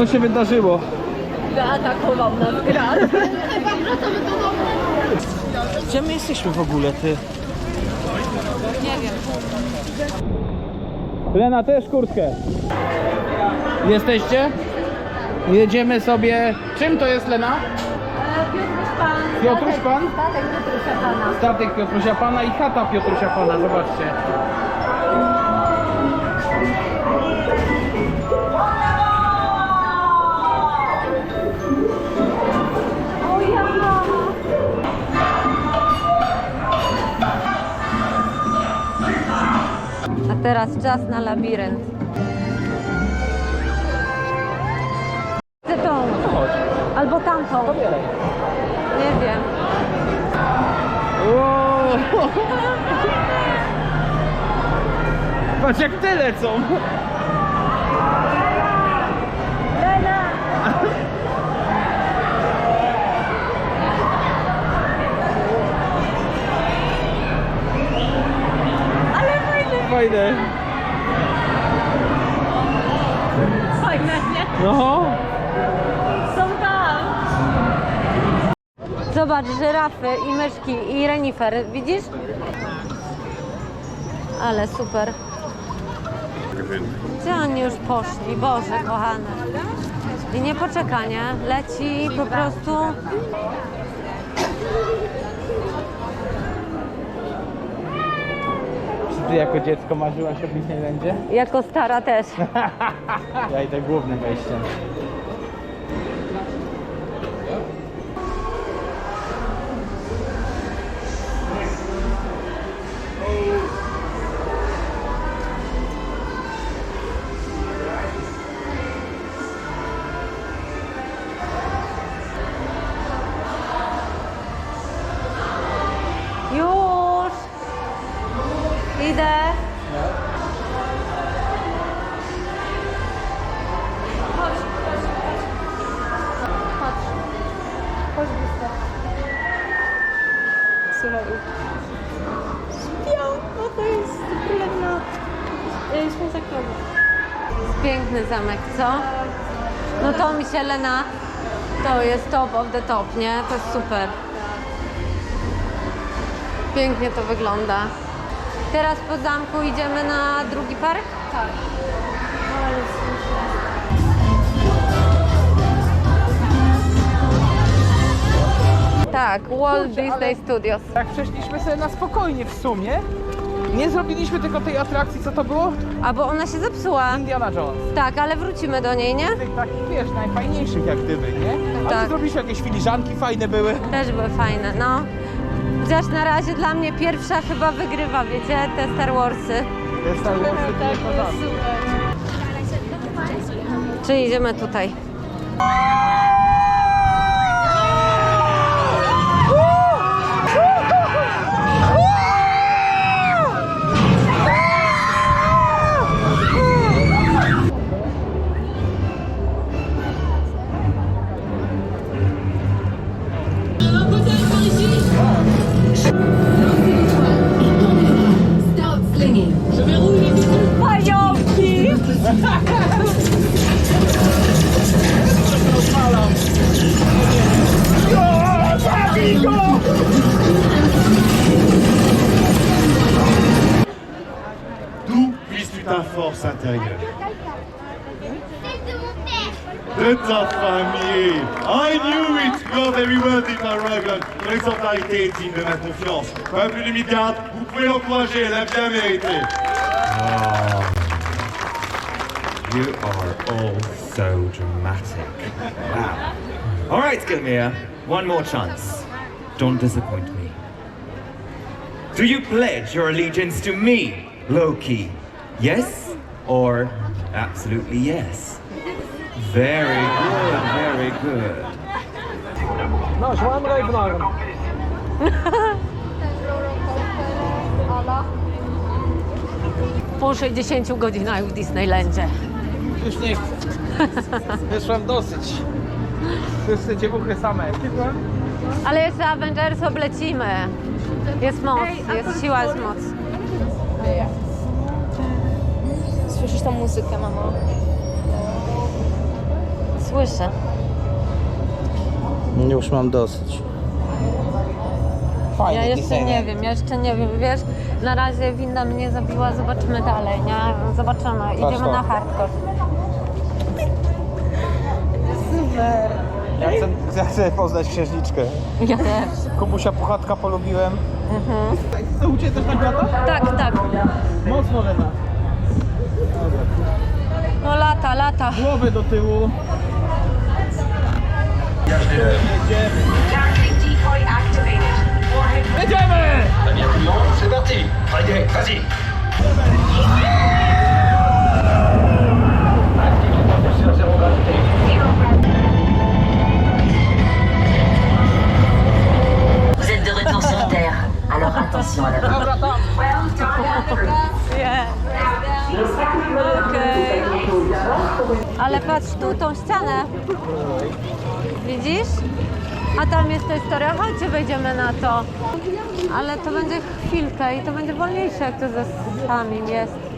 Co się wydarzyło? Zaatakował nas grad. Gdzie my jesteśmy w ogóle, ty? Nie wiem. Lena, też kurtkę. Jesteście? Jedziemy sobie... Czym to jest, Lena? Piotruś Pan. Piotruś Pan? Statek Piotrusia Pana. Statek Piotrusia Pana i chata Piotrusia Pana, zobaczcie. Teraz czas na labirynt. Chcę tą, albo tamtą. Nie wiem. Patrz jak te lecą. Fajne, Fajne. nie? No. Są tam. Zobacz, żyrafy i myszki i renifer, widzisz? Ale super. Gdzie oni już poszli? Boże, kochane. I nie poczeka, nie? Leci po prostu... ty jako dziecko marzyłaś o Disneylandzie? Jako stara też. Ja idę głównym wejściem. Zamek, co? No to mi się Lena, to jest top of the top, nie? To jest super. Pięknie to wygląda. Teraz po zamku idziemy na drugi park? Tak. Tak, Walt Disney Studios. Tak przeszliśmy sobie na spokojnie w sumie. Nie zrobiliśmy tylko tej atrakcji, co to było? A bo ona się zepsuła. Indiana Jones. Tak, ale wrócimy do niej, nie? Z tych takich, wiesz, najfajniejszych jak gdyby, nie? Ale Tak. zrobiliśmy jakieś filiżanki, fajne były. Też były fajne, no. Chociaż na razie dla mnie pierwsza chyba wygrywa, wiecie, te Star Warsy. Jest Star Warsy, Tak, tylko tak. Czy idziemy tutaj? D'où puisses-tu ta force intérieure? Famille I knew it You're very worthy, Paragon. Ton exemplarité est digne de ma confiance. Peuple du Midgard, vous pouvez l'encourager, elle a bien mérité. Ah. You are all so dramatic. Wow. All right, Skilmir, one more chance. Don't disappoint me. Do you pledge your allegiance to me, Loki? Yes or absolutely yes? Very good, very good. No, złam Ravenarm. Po 60 godzinach w Disneylandzie. Już nie chcę. Wyszłam dosyć. Wszyscy dziewuchy same. Ale jeszcze Avengers oblecimy. Jest moc, jest siła, jest moc. Słyszysz tą muzykę, mamo? Słyszę. Już mam dosyć. Fajny Ja jeszcze design. nie wiem, ja jeszcze nie wiem, wiesz, na razie winda mnie zabiła, zobaczymy dalej, nie? Zobaczymy, idziemy to. na hardcore. Super. Ja chcę, ja chcę poznać księżniczkę. Ja też. Kubusia Puchatka polubiłem. Mhm. To u Ciebie też tak lata? Tak, tak. Mocno lata. No lata, lata. Głowy do tyłu. C'est parti. Allez, vas-y. Vous êtes de retour sur Terre, alors attention à la. Ale patrz tu, tą ścianę. Widzisz? A tam jest ta historia. Chodźcie, wejdziemy na to. Ale to będzie chwilkę i to będzie wolniejsze, jak to ze samym jest.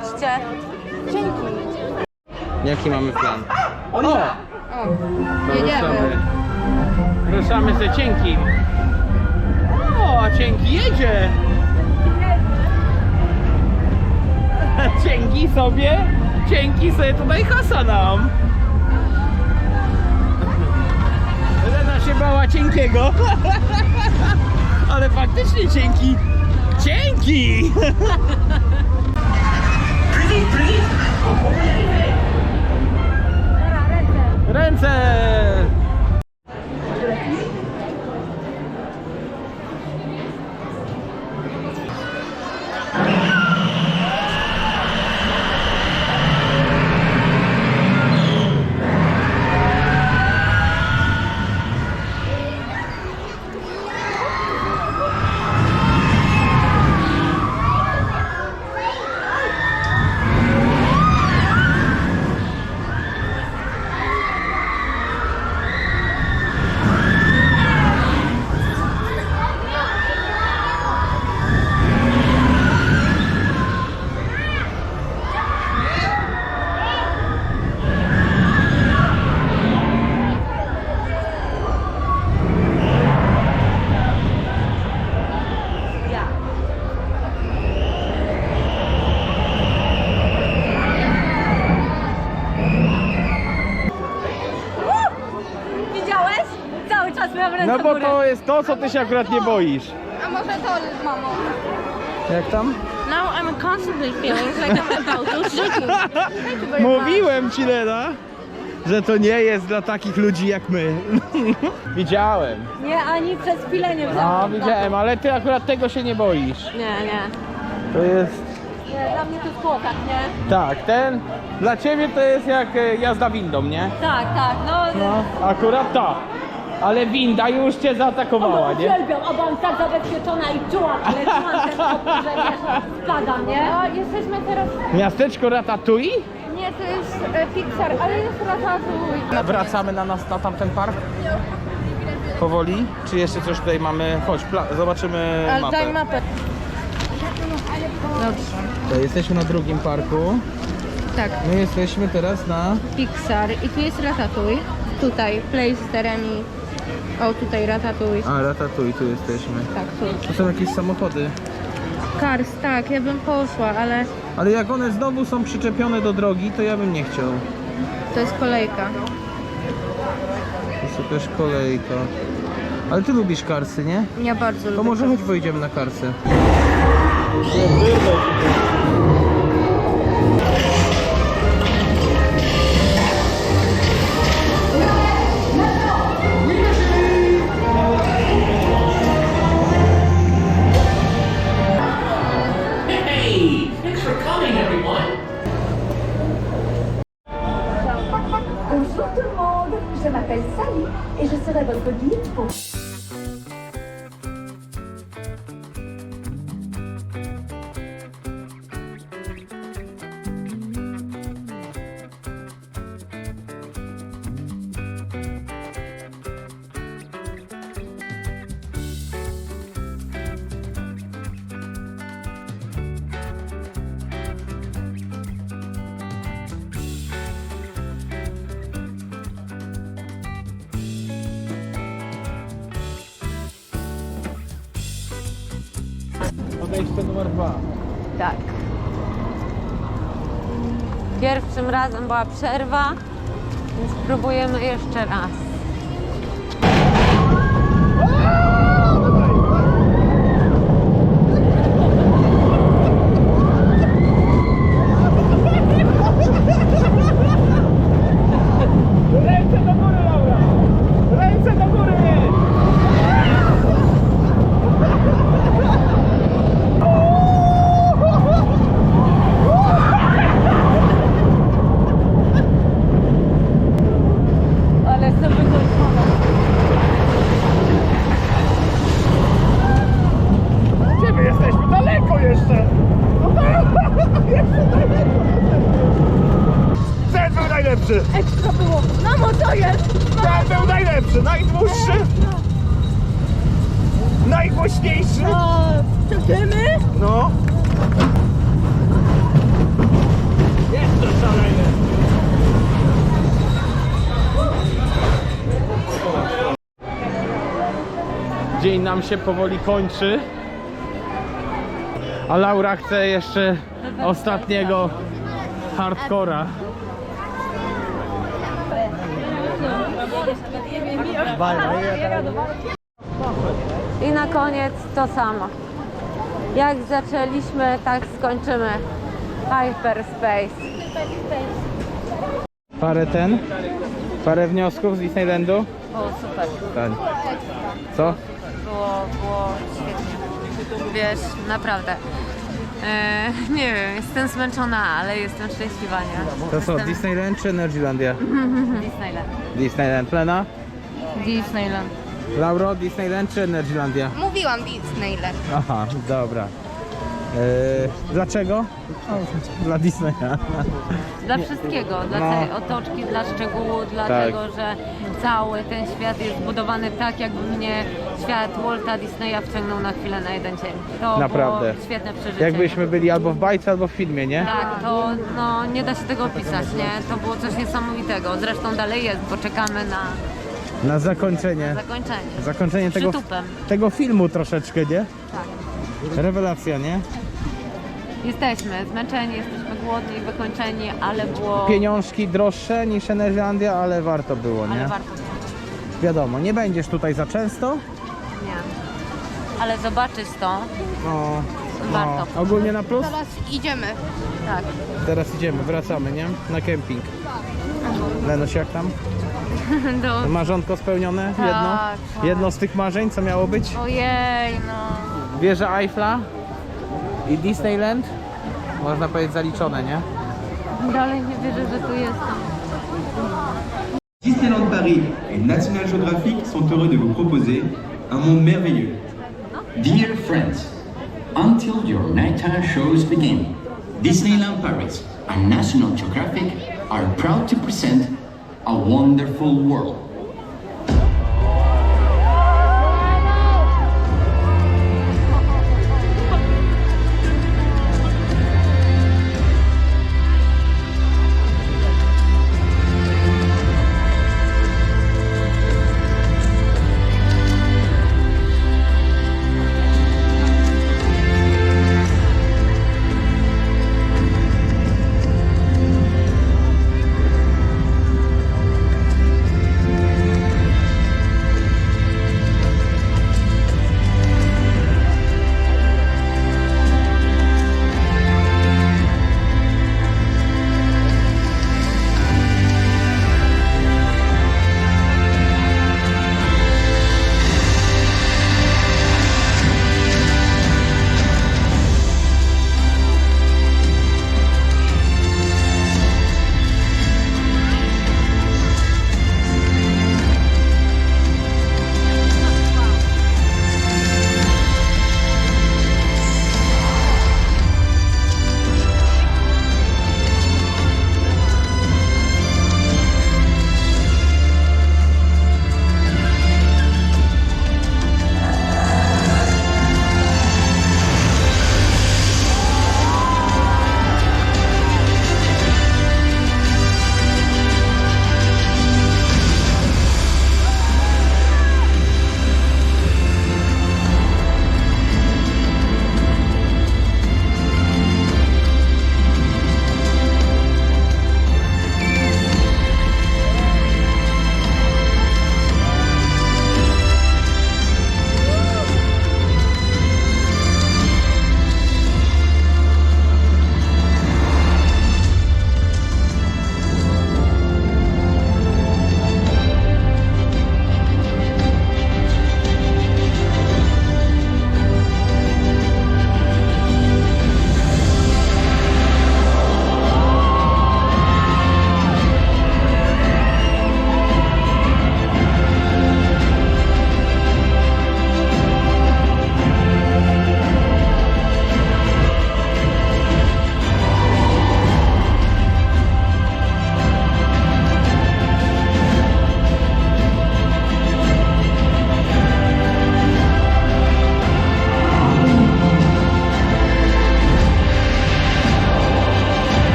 To zobaczcie. Jaki mamy plan? O! Jedziemy. Ruszamy ze cienkim. O, a cienki jedzie. Cienki sobie, cienki sobie tutaj hasa nam. Lena się bała cienkiego. Ale faktycznie cienki. Cienki! Ręce! Widziałeś? No bo to jest to, co ty się akurat nie boisz. A może to, mamo? Jak tam? Now I'm constantly feeling like I'm about to shoot you. Mówiłem ci, Lena, że to nie jest dla takich ludzi jak my. Widziałem. Nie, ani przez chwilę nie No, wziąłem. widziałem, ale ty akurat tego się nie boisz. Nie, nie. To jest... Nie, dla mnie to jest chłopak, nie? Tak, ten... Dla ciebie to jest jak e, jazda windą, nie? Tak, tak, no... No, akurat tak. Ale winda już cię zaatakowała, nie? Uwielbiam, a byłam tak zabezpieczona i czułam, ale czułam ten opór, że wiesz, spadam, nie? No, jesteśmy teraz... Miasteczko Ratatouille? Nie, to jest e, Pixar, ale jest Ratatouille. Wracamy na nas na tamten park? Powoli? Czy jeszcze coś tutaj mamy? Chodź, pla- zobaczymy Ale mapę. daj mapę. Dobrze. To jesteśmy na drugim parku. Tak, My jesteśmy teraz na... Pixar. I tu jest Ratatouille. Tutaj, Place Teremi. O, tutaj Ratatouille. A, Ratatouille, tu jesteśmy. Tak, tu. To są jakieś samochody. Cars, tak, ja bym poszła, ale Ale jak one znowu są przyczepione do drogi, to ja bym nie chciał. to jest kolejka. To jest jakaś kolejka. Ale ty lubisz karsy, nie? Ja bardzo To lubię. może chodź pojedziemy na karsy. Sally et je serai votre guide pour Razem była przerwa, więc próbujemy jeszcze raz. Ręce do góry, Laura! Ręce do góry! Ale sobie wykończona. Gdzie my jesteśmy? Daleko jeszcze! Jeszcze daleko! Ten był najlepszy! Ekstra było. Mamo, co jest? Ten był najlepszy! Najdłuższy! Najgłośniejszy! O, czekamy? No! Jeszcze szalejny! Dzień nam się powoli kończy. A Laura chce jeszcze ostatniego hardcora. I na koniec to samo. Jak zaczęliśmy, tak skończymy. Hyperspace. Parę ten? Parę wniosków z Disneylandu? O, super. Tak. Co? Było, było świetnie. Wiesz, naprawdę. E, nie wiem, jestem zmęczona, ale jestem szczęśliwa, nie? To co, Jestem Disneyland czy Energylandia? Disneyland. Disneyland. Lena? Disneyland. Lauro, Disneyland czy Energylandia? Mówiłam Disneyland. Aha, dobra. Eee, dlaczego? O, dla Disneya. Dla wszystkiego, dla No. tej otoczki, dla szczegółu, dlatego, że cały ten świat jest zbudowany tak, jakby mnie świat Walta Disneya wciągnął na chwilę na jeden dzień. To Naprawdę. było świetne przeżycie. Jakbyśmy byli albo w bajce, albo w filmie, nie? Tak, to no, nie da się tego opisać, nie? To było coś niesamowitego. Zresztą dalej jest, bo czekamy na Na zakończenie. zakończenie. Zakończenie tego, Przytupem. tego filmu troszeczkę, nie? Tak. Rewelacja, nie? Jesteśmy zmęczeni, jesteśmy głodni, wykończeni, ale było... Pieniążki droższe niż Energylandia, ale warto było, Ale nie? warto było. Wiadomo, nie będziesz tutaj za często. Nie. Ale zobaczyć to, No, Warto. no. Ogólnie na plus? Teraz idziemy. tak. Teraz idziemy, wracamy, nie? Na kemping. Lenuś, jak tam? Do... Marzonko spełnione? Jedno? Tak, tak. Jedno z tych marzeń, co miało być? Ojej, no. Wieża Eiffla i Disneyland. Można powiedzieć zaliczone, nie? Dalej nie wierzę, że tu jestem. Disneyland Paris et National Geographic sont heureux de vous proposer un monde merveilleux. Dear friends, until your nighttime shows begin, Disneyland Paris and National Geographic are proud to present a wonderful world.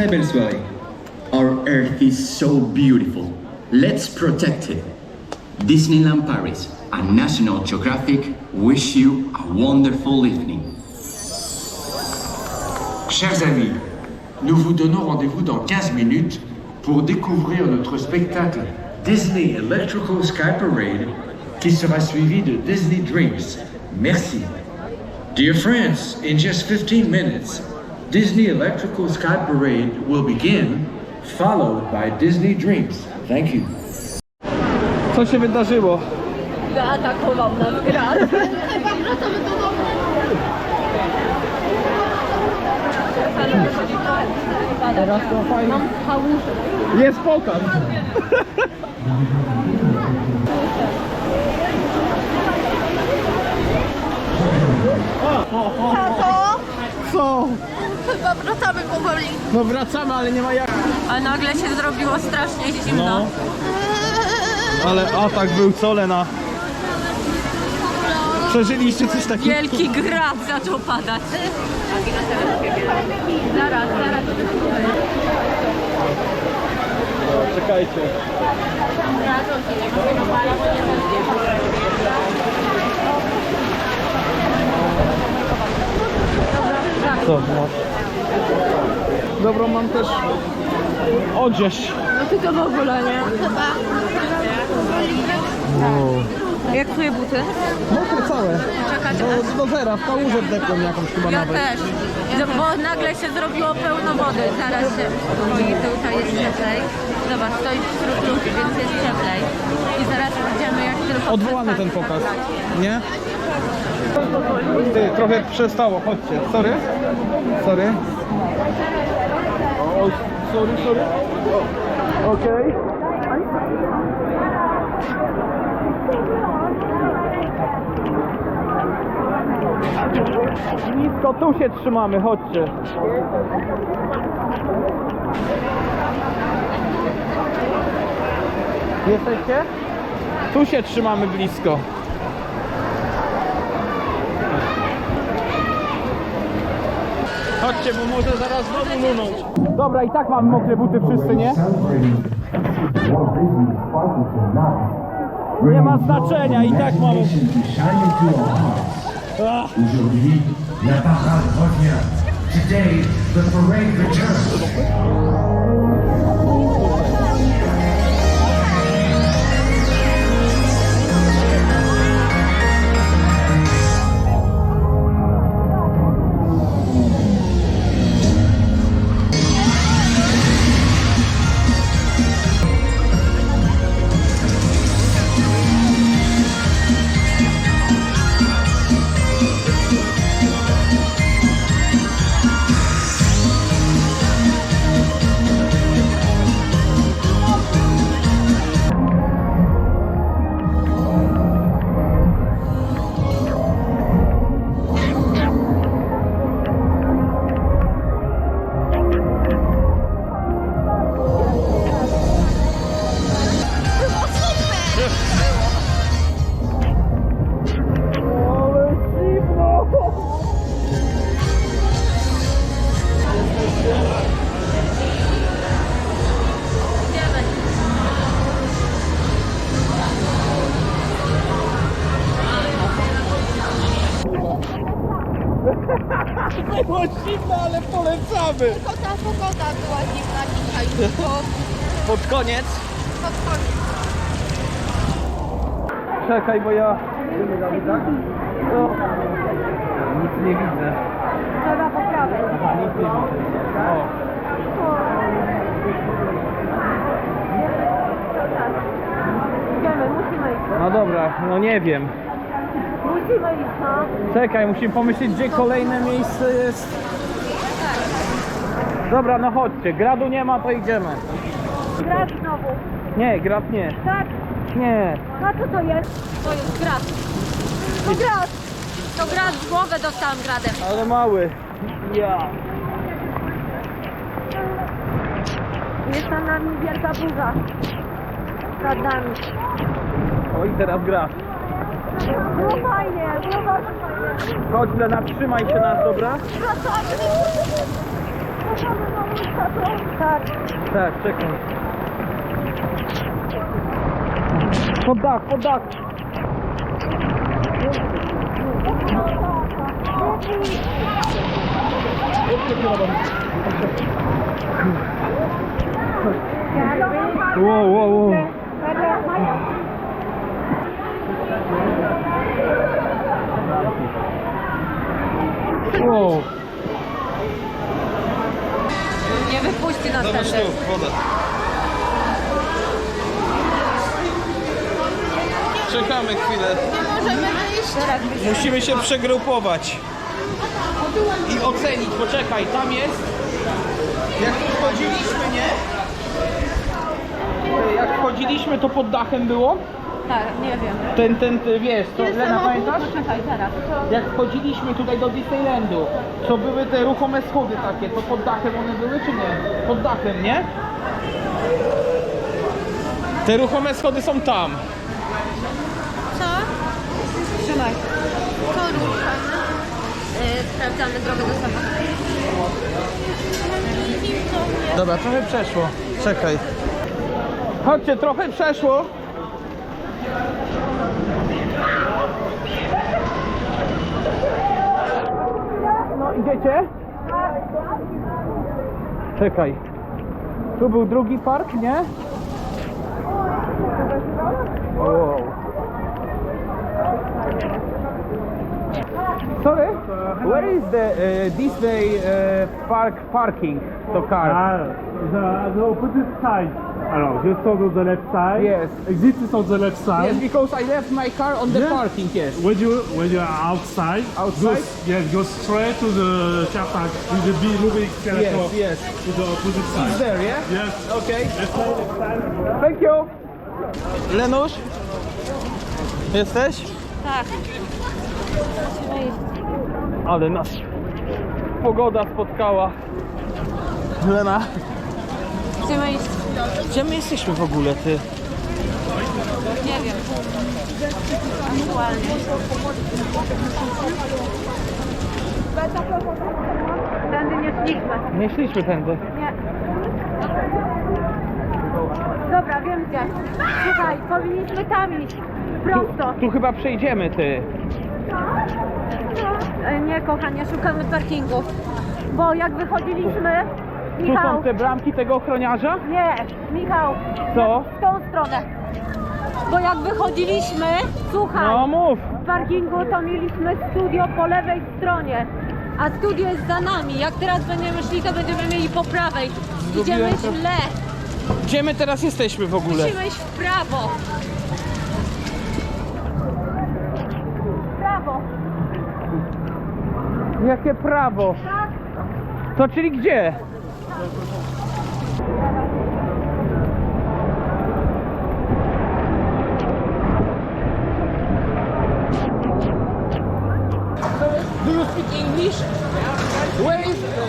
Très belle soirée. Our Earth is so beautiful. Let's protect it. Disneyland Paris and National Geographic wish you a wonderful evening. Chers amis, nous vous donnons rendez-vous dans 15 minutes pour découvrir notre spectacle Disney Electrical Sky Parade qui sera suivi de Disney Dreams. Merci. Dear friends, in just 15 minutes, Disney Electrical Sky Parade will begin, followed by Disney Dreams. Thank you. Co się wydarzyło? Zaatakował nas grad. Teraz to fajnie. Mam kałużę. Jest pokaz. Tato, Co? Chyba wracamy powoli. No wracamy, ale nie ma jak. A nagle się zrobiło strasznie zimno. No. Ale atak był co Lena? Przeżyliście coś takiego? Wielki grad zaczął padać. Zaraz, zaraz. Czekajcie. Co masz? Dobrą mam też odzież. No ty to w ogóle nie. Jak twoje buty? Mokre całe. Czekać. Do, do zera, w kałużę wdekłem jakąś chyba Ja nawet. też. No, bo nagle się zrobiło pełno wody. Zaraz się boi, tutaj jest cieplej. Zobacz, stoisz wśród ludzi, więc jest cieplej. I zaraz będziemy jak tylko... Odwołany ten pokaz, nie? Ty, trochę przestało, chodźcie. Sorry? Sorry? O, sorry, sorry. Okej. Blisko, tu się trzymamy, chodźcie. Jesteście? Tu się trzymamy blisko. Chodźcie, bo może zaraz znowu lunąć. Dobra, i tak mamy mokre buty wszyscy, nie? Nie ma znaczenia, i tak mamy. Ach. Today, the parade returns. Tylko ta pogoda była zimna dzisiaj. Tylko Pod koniec. pod koniec. Czekaj, bo ja... No. Nic nie widzę. Trzeba po prawej. Nic nie widzę. O. Idziemy, musimy iść. No dobra, no nie wiem. Musimy iść, no. Czekaj, musimy pomyśleć, gdzie kolejne miejsce jest. Dobra, no chodźcie. Gradu nie ma, to idziemy. Grad znowu. Nie, grad nie. Tak. Nie. A co to jest? To jest grad. To grad. To grad, w głowę dostałam gradem. Ale mały. Ja. Jest na nami wielka burza. Nad nami. O i teraz gra. Było fajnie, było bardzo fajnie. Chodź Lena, trzymaj się nas, dobra? Tak. Tak, czekaj. Pod dach, pod dach. Wow, wow, wow. Wow. Nie wypuści nas Zobacz tędy. tu, woda. Czekamy chwilę. Możemy wyjść. Musimy się przegrupować. I ocenić. Poczekaj, tam jest. Jak tu wchodziliśmy, nie? Jak wchodziliśmy, to pod dachem było? Tak, nie wiem. Ten, ten, ty, wiesz, to Lena, pamiętasz? Poczekaj, teraz. Jak wchodziliśmy tutaj do Disneylandu, to były te ruchome schody takie, to pod dachem one były, czy nie? Pod dachem, nie? Te ruchome schody są tam. Co? Trzymaj. Co ruszamy? Yy, sprawdzamy drogę do samochodu. Dobra, trochę przeszło. Czekaj. Chodźcie, trochę przeszło. No, idziecie? Czekaj. Tu był drugi park, nie? Wow. Sorry, where is the uh, Disney uh, park parking the car? Ah, the, the opposite side. Alors, just on the left side. Yes. Exit is on the left side. Yes, because I left my car on the Yeah. parking. Yes. When you when you are outside, Outside? Go, yes, go straight to the car park with the big moving Yes, yes. to the opposite It's side. there, yeah? Yes. Okay. Left side, left side. Thank you. Lenusz? Jesteś? Tak. Ale nas pogoda spotkała. Lena, Chcemy iść. Gdzie my jesteśmy w ogóle, ty? Nie wiem. Aktualnie. Tędy nie szliśmy. Nie szliśmy tędy. Nie. Dobra, wiem gdzie. Słuchaj, powinniśmy tam iść. Prosto. Tu chyba przejdziemy, ty. E, Nie, kochanie, szukamy parkingu. Bo jak wychodziliśmy... Tu Michał, są te bramki tego ochroniarza? nie, Michał, Co? w tą stronę. Bo jak wychodziliśmy, słuchaj, No mów. w parkingu to mieliśmy studio po lewej stronie. A studio jest za nami. Jak teraz będziemy szli, to będziemy mieli po prawej. Idziemy to. źle. Gdzie my teraz jesteśmy w ogóle? Musimy iść w prawo. W prawo. Jakie prawo? To czyli gdzie? Do you speak English? Where is uh,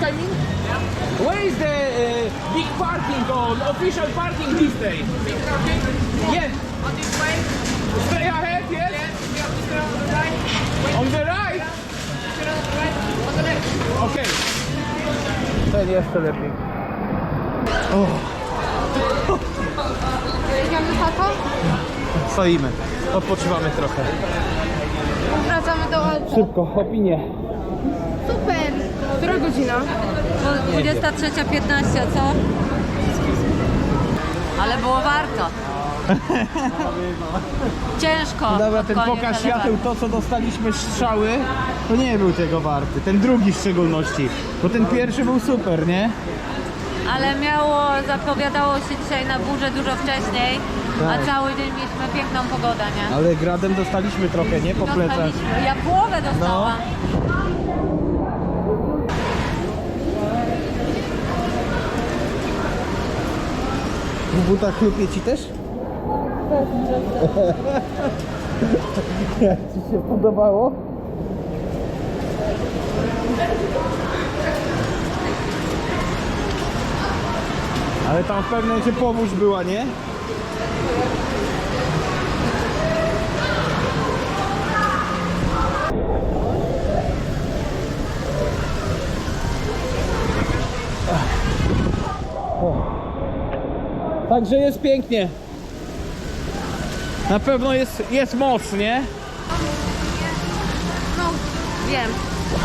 I mean? Where is the uh, big parking or official parking this day? Big parking? Yes. On this way. Stay ahead, yes. On the right. Okej. Ten jeszcze lepiej. Idziemy tato? Stoimy. Odpoczywamy trochę. Wracamy do Alpo. Szybko, opinie. Super. Która godzina? Bo 23.15, co? Ale było warto. Ciężko. Dobra, pod ten koniec, pokaz świateł, to co dostaliśmy strzały, to nie był tego warty. Ten drugi w szczególności. Bo ten pierwszy był super, nie? Ale miało, zapowiadało się dzisiaj na burzę dużo wcześniej, Tak. a cały dzień mieliśmy piękną pogodę, nie? Ale gradem dostaliśmy trochę, nie? Po plecach. Dostaliśmy. Ja połowę dostałam. W butach chlupie ci też? Jak ci się podobało? Ale tam w pewnym momencie powódź była, nie? Także jest pięknie. Na pewno jest, jest moc, nie? No, wiem.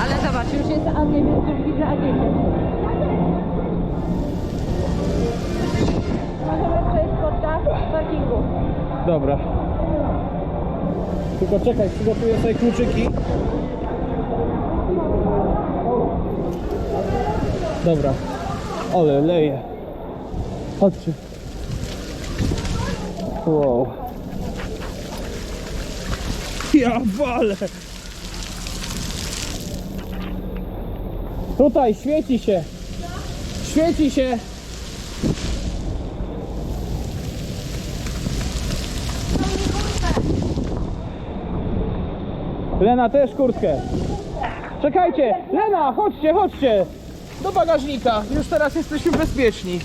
Ale zobacz, już jest A9, już widzę A10. Możemy przejść pod dach parkingu. Dobra. Tylko czekaj, przygotuję sobie kluczyki. Dobra. Ale leje. Chodźcie. Wow. Ja walę. Tutaj świeci się. Świeci się. Lena też kurtkę. Czekajcie, Lena, chodźcie, chodźcie. Do bagażnika. Już teraz jesteśmy bezpieczni.